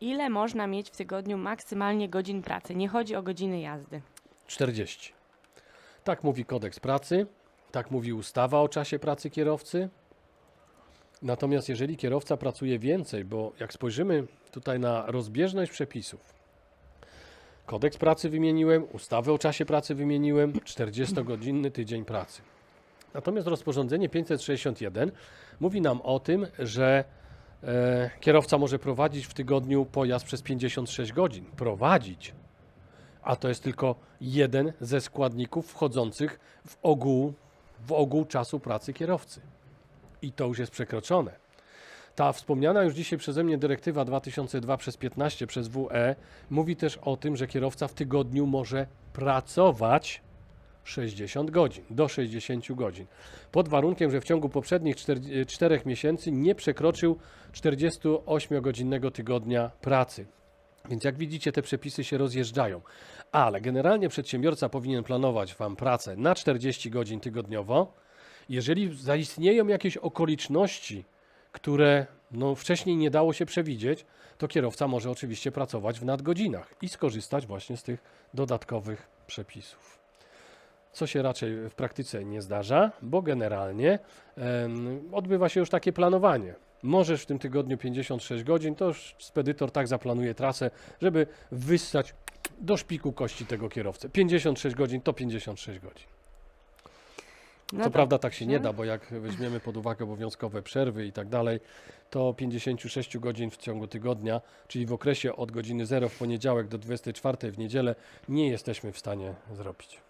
ile można mieć w tygodniu maksymalnie godzin pracy? Nie chodzi o godziny jazdy. 40. Tak mówi kodeks pracy, tak mówi ustawa o czasie pracy kierowcy. Natomiast jeżeli kierowca pracuje więcej, bo jak spojrzymy tutaj na rozbieżność przepisów, kodeks pracy wymieniłem, ustawę o czasie pracy wymieniłem, 40-godzinny tydzień pracy. Natomiast rozporządzenie 561 mówi nam o tym, że kierowca może prowadzić w tygodniu pojazd przez 56 godzin. Prowadzić a to jest tylko jeden ze składników wchodzących w ogół, w ogół czasu pracy kierowcy. I to już jest przekroczone. Ta wspomniana już dzisiaj przeze mnie dyrektywa 2002 przez 15 przez WE mówi też o tym, że kierowca w tygodniu może pracować 60 godzin, do 60 godzin. Pod warunkiem, że w ciągu poprzednich 4, 4 miesięcy nie przekroczył 48-godzinnego tygodnia pracy. Więc jak widzicie, te przepisy się rozjeżdżają. Ale generalnie przedsiębiorca powinien planować Wam pracę na 40 godzin tygodniowo. Jeżeli zaistnieją jakieś okoliczności, które no, wcześniej nie dało się przewidzieć, to kierowca może oczywiście pracować w nadgodzinach i skorzystać właśnie z tych dodatkowych przepisów. Co się raczej w praktyce nie zdarza, bo generalnie odbywa się już takie planowanie. Możesz w tym tygodniu 56 godzin, to już spedytor tak zaplanuje trasę, żeby wyssać do szpiku kości tego kierowcy. 56 godzin to 56 godzin. No Co to- prawda tak się nie no. da, bo jak weźmiemy pod uwagę obowiązkowe przerwy i tak dalej, to 56 godzin w ciągu tygodnia, czyli w okresie od godziny 0 w poniedziałek do 24 w niedzielę, nie jesteśmy w stanie zrobić.